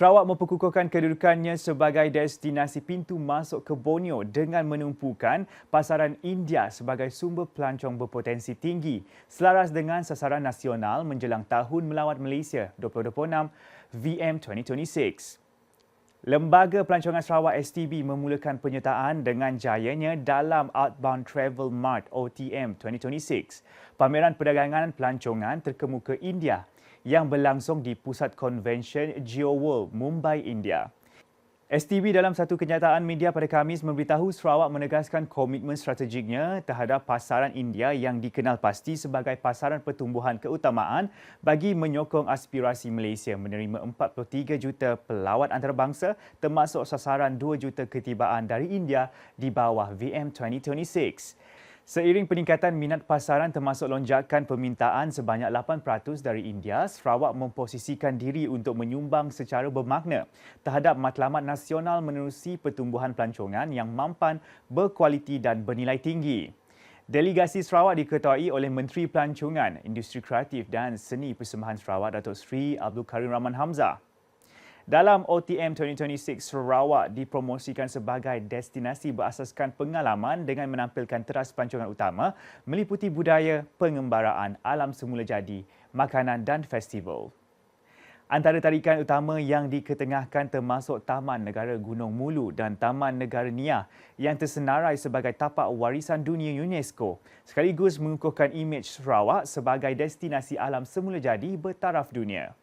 Sarawak memperkukuhkan kedudukannya sebagai destinasi pintu masuk ke Borneo dengan menumpukan pasaran India sebagai sumber pelancong berpotensi tinggi selaras dengan sasaran nasional menjelang Tahun Melawat Malaysia 2026 VM 2026. Lembaga Pelancongan Sarawak STB memulakan penyertaan dengan jayanya dalam Outbound Travel Mart OTM 2026. Pameran perdagangan pelancongan terkemuka India yang berlangsung di Pusat Konvensyen GeoWorld, Mumbai, India. STB dalam satu kenyataan media pada Khamis memberitahu Sarawak menegaskan komitmen strategiknya terhadap pasaran India yang dikenal pasti sebagai pasaran pertumbuhan keutamaan bagi menyokong aspirasi Malaysia menerima 43 juta pelawat antarabangsa termasuk sasaran 2 juta ketibaan dari India di bawah VM 2026. Seiring peningkatan minat pasaran termasuk lonjakan permintaan sebanyak 8% dari India, Sarawak memposisikan diri untuk menyumbang secara bermakna terhadap matlamat nasional menerusi pertumbuhan pelancongan yang mampan, berkualiti dan bernilai tinggi. Delegasi Sarawak diketuai oleh Menteri Pelancongan, Industri Kreatif dan Seni Persembahan Sarawak Datuk Seri Abdul Karim Rahman Hamzah. Dalam OTM 2026, Sarawak dipromosikan sebagai destinasi berasaskan pengalaman dengan menampilkan teras pelancongan utama meliputi budaya, pengembaraan, alam semula jadi, makanan dan festival. Antara tarikan utama yang diketengahkan termasuk Taman Negara Gunung Mulu dan Taman Negara Nia yang tersenarai sebagai tapak warisan dunia UNESCO sekaligus mengukuhkan imej Sarawak sebagai destinasi alam semula jadi bertaraf dunia.